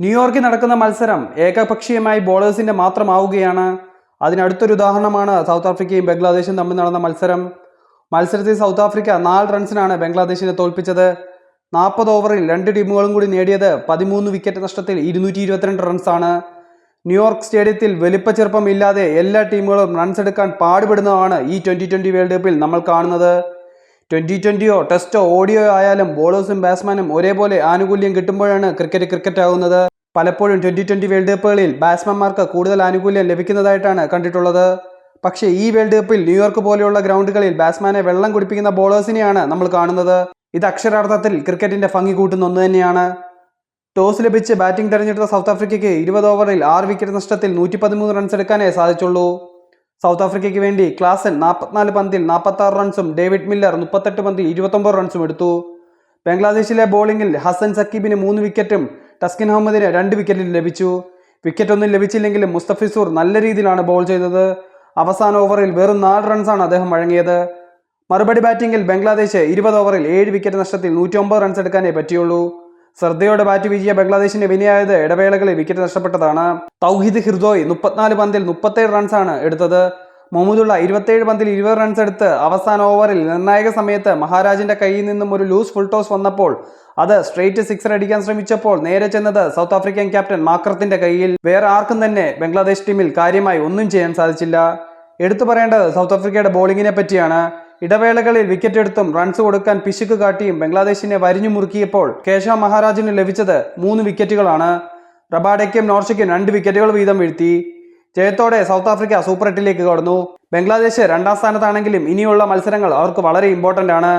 ന്യൂയോർക്കിൽ നടക്കുന്ന മത്സരം ഏകപക്ഷീയമായി ബോളേഴ്സിന്റെ മാത്രമാവുകയാണ്. അതിനടുത്തൊരു ഉദാഹരണമാണ് സൗത്ത് ആഫ്രിക്കയും ബംഗ്ലാദേശും തമ്മിൽ നടന്ന മത്സരം. മത്സരത്തിൽ സൗത്ത് ആഫ്രിക്ക നാല് റൺസിനാണ് ബംഗ്ലാദേശിനെ തോൽപ്പിച്ചത്. നാൽപ്പത് ഓവറിൽ രണ്ട് ടീമുകളും കൂടി നേടിയത് പതിമൂന്ന് വിക്കറ്റ് നഷ്ടത്തിൽ ഇരുന്നൂറ്റി ഇരുപത്തിരണ്ട് റൺസാണ്. ന്യൂയോർക്ക് സ്റ്റേഡിയത്തിൽ വലിപ്പ ചെറുപ്പം ഇല്ലാതെ എല്ലാ ടീമുകളും റൺസ് എടുക്കാൻ പാടുപെടുന്നതാണ് ഈ ട്വന്റി ട്വന്റി വേൾഡ് കപ്പിൽ നമ്മൾ കാണുന്നത്. ട്വന്റി ട്വന്റിയോ ടെസ്റ്റോ ഓഡിയോ ആയാലും ബോളേഴ്സും ബാറ്റ്സ്മാനും ഒരേപോലെ ആനുകൂല്യം കിട്ടുമ്പോഴാണ് ക്രിക്കറ്റ് ക്രിക്കറ്റ് ആകുന്നത് പലപ്പോഴും ട്വന്റി ട്വന്റി വേൾഡ് കപ്പുകളിൽ ബാറ്റ്സ്മാൻമാർക്ക് കൂടുതൽ ആനുകൂല്യം ലഭിക്കുന്നതായിട്ടാണ് കണ്ടിട്ടുള്ളത്. പക്ഷേ ഈ വേൾഡ് കപ്പിൽ ന്യൂയോർക്ക് പോലെയുള്ള ഗ്രൗണ്ടുകളിൽ ബാറ്റ്സ്മാനെ വെള്ളം കുടിപ്പിക്കുന്ന ബോളേഴ്സിനെയാണ് നമ്മൾ കാണുന്നത്. ഇത് അക്ഷരാർത്ഥത്തിൽ ക്രിക്കറ്റിന്റെ ഭംഗി കൂട്ടുന്ന ഒന്ന് തന്നെയാണ്. ടോസ് ലഭിച്ച് ബാറ്റിംഗ് തെരഞ്ഞെടുത്ത സൗത്ത് ആഫ്രിക്കയ്ക്ക് ഇരുപത് ഓവറിൽ ആറ് വിക്കറ്റ് നഷ്ടത്തിൽ നൂറ്റി പതിമൂന്ന് റൺസ് എടുക്കാനേ സാധിച്ചുള്ളൂ. സൗത്ത് ആഫ്രിക്കയ്ക്ക് വേണ്ടി ക്ലാസൻ നാൽപ്പത്തിനാല് പന്തിൽ നാൽപ്പത്തി ആറ് റൺസും ഡേവിഡ് മില്ലർ മുപ്പത്തെട്ട് പന്തിൽ ഇരുപത്തൊമ്പത് റൺസും എടുത്തു. ബംഗ്ലാദേശിലെ ബോളിംഗിൽ ഹസൻ സക്കീബിന് മൂന്ന് വിക്കറ്റും ടസ്കിൻ അഹമ്മദിന് രണ്ട് വിക്കറ്റും ലഭിച്ചു. വിക്കറ്റൊന്നും ലഭിച്ചില്ലെങ്കിലും മുസ്തഫിസൂർ നല്ല രീതിയിലാണ് ബോൾ ചെയ്തത്. അവസാന ഓവറിൽ വെറും നാല് റൺസാണ് അദ്ദേഹം വഴങ്ങിയത്. മറുപടി ബാറ്റിംഗിൽ ബംഗ്ലാദേശ് ഇരുപത് ഓവറിൽ ഏഴ് വിക്കറ്റ് നഷ്ടത്തിൽ നൂറ്റി റൺസ് എടുക്കാനേ പറ്റിയുള്ളൂ. ശ്രദ്ധയോടെ ബാറ്റ് വീശിയ ബംഗ്ലാദേശിന്റെ വിനയായത് ഇടവേളകളിൽ വിക്കറ്റ് നഷ്ടപ്പെട്ടതാണ്. തൗഹിദ് ഹിർദോയ് മുപ്പത്തിനാല് പന്തിൽ മുപ്പത്തേഴ് റൺസാണ് എടുത്തത്. മുഹമ്മദുള്ള ഇരുപത്തേഴ് പന്തിൽ ഇരുപത് റൺസ് എടുത്ത് അവസാന ഓവറിൽ നിർണായക സമയത്ത് മഹാരാജിന്റെ കയ്യിൽ നിന്നും ഒരു ലൂസ് ഫുൾ ടോസ് വന്നപ്പോൾ അത് സ്ട്രെയിറ്റ് സിക്സർ അടിക്കാൻ ശ്രമിച്ചപ്പോൾ നേരെ ചെന്നത് സൗത്ത് ആഫ്രിക്കൻ ക്യാപ്റ്റൻ മാക്രത്തിന്റെ കയ്യിൽ. വേറെ ആർക്കും തന്നെ ബംഗ്ലാദേശ് ടീമിൽ കാര്യമായി ഒന്നും ചെയ്യാൻ സാധിച്ചില്ല. എടുത്തു പറയേണ്ടത് സൗത്ത് ആഫ്രിക്കയുടെ ബോളിങ്ങിനെ പറ്റിയാണ്. ഇടവേളകളിൽ വിക്കറ്റ് എടുത്തും റൺസ് കൊടുക്കാൻ പിശുക്ക് കാട്ടിയും ബംഗ്ലാദേശിനെ വരിഞ്ഞു മുറുക്കിയപ്പോൾ കേശവ മഹാരാജിന് ലഭിച്ചത് മൂന്ന് വിക്കറ്റുകളാണ് റബാഡയ്ക്കും നോർഷയ്ക്കും രണ്ട് വിക്കറ്റുകൾ വീതം വീഴ്ത്തി. ജയത്തോടെ സൗത്ത് ആഫ്രിക്ക സൂപ്പർ എട്ടിലേക്ക് കടന്നു. ബംഗ്ലാദേശ് രണ്ടാം സ്ഥാനത്താണെങ്കിലും ഇനിയുള്ള മത്സരങ്ങൾ അവർക്ക് വളരെ ഇമ്പോർട്ടന്റ് ആണ്.